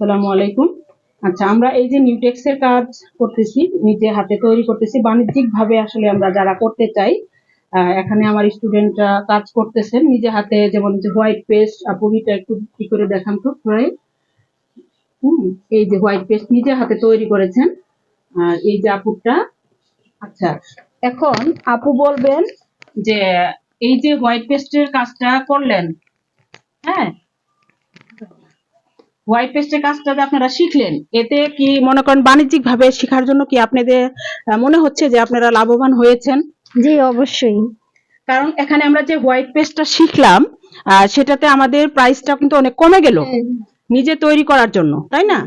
আসসালামু আলাইকুম। আচ্ছা আমরা এই যে নিউটেক্স এর কাজ করতেছি, নিজে হাতে তৈরি করতেছি বাণিজ্যিক ভাবে আসলে আমরা যারা করতে চাই এখানে আমার স্টুডেন্টরা কাজ করতেছেন। নিজে হাতে যেমন যে হোয়াইট পেস্ট আপুরিটা একটু কি করে দেখান তো, প্রায়। হুম, এই যে হোয়াইট পেস্ট নিজে হাতে তৈরি করেছেন, আর এই যে আপুরটা। আচ্ছা এখন আপু বলবেন যে এই যে হোয়াইট পেস্টের কাজটা করলেন হ্যাঁ? হোয়াইট পেস্টের কাজটা যে আপনারা শিখলেন এতে কি মনে করেন বাণিজ্যিক ভাবে শেখার জন্য কি আপনাদের মনে হচ্ছে যে আপনারা লাভবান হয়েছেন? জি অবশ্যই। কারণ এখানে আমরা যে হোয়াইট পেস্টটা শিখলাম আহ, সেটাতে আমাদের প্রাইসটা কিন্তু অনেক কমে গেল। নিজে তৈরি করার জন্য তাই না?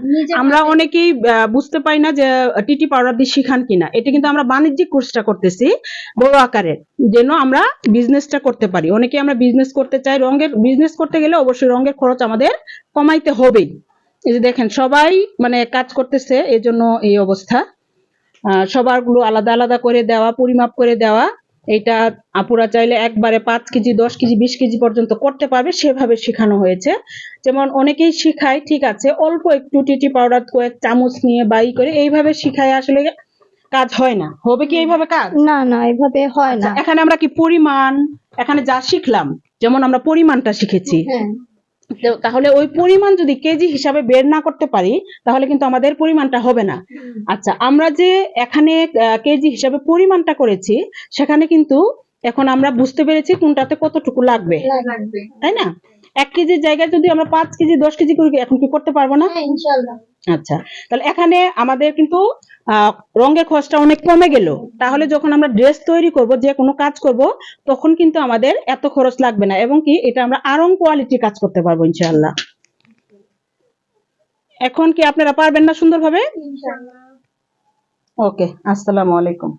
আমরা অনেকেই বুঝতে পারি না যে টিটি পাউডার দিয়ে শিখান কিনা। এটা কিন্তু আমরা বাণিজ্যিক কোর্সটা করতেছি বড় আকারের যেন আমরা বিজনেসটা করতে পারি। অনেকে আমরা বিজনেস করতে চাই রঙের বিজনেস করতে গেলে অবশ্যই রঙের খরচ আমাদের কমাইতে হবেই। এই যে দেখেন সবাই মানে কাজ করতেছে এই জন্য এই অবস্থা। আহ, সবারগুলো আলাদা আলাদা করে দেওয়া পরিমাপ করে দেওয়া। এটা আপুরা চাইলে একবারে পাঁচ কেজি দশ কেজি বিশ কেজি পর্যন্ত করতে পারবে সেভাবে শেখানো হয়েছে। যেমন অনেকেই শিখায় ঠিক আছে অল্প একটু টিটি পাউডার কয়েক চামচ নিয়ে বাই করে এইভাবে শিখায় আসলে কাজ হয় না। হবে কি এইভাবে কাজ? না না এইভাবে হয় না। আচ্ছা, এখানে আমরা কি পরিমাণ এখানে যা শিখলাম যেমন আমরা পরিমাণটা শিখেছি। হ্যাঁ। তাহলে ওই পরিমাণ যদি কেজি হিসাবে বের না করতে পারি তাহলে কিন্তু আমাদের পরিমাণটা হবে না। আচ্ছা আমরা যে এখানে কেজি হিসাবে পরিমাণটা করেছি সেখানে কিন্তু এখন আমরা বুঝতে পেরেছি কোনটাতে কতটুকু লাগবে। লাগবে। তাই না? এক কেজির জায়গায় যদি আমরা পাঁচ কেজি দশ কেজি করে এখন কি করতে পারব না? হ্যাঁ আচ্ছা তাহলে এখানে আমাদের কিন্তু রঙের খরচটা অনেক কমে গেল। তাহলে যখন আমরা ড্রেস তৈরি করব যে কোনো কাজ করব তখন কিন্তু আমাদের এত খরচ লাগবে না এবং কি এটা আমরা আরং কোয়ালিটি কাজ করতে পারব ইনশাআল্লাহ। এখন কি আপনারা পারবেন না সুন্দরভাবে? ইনশাআল্লাহ। ওকে আসসালামু আলাইকুম।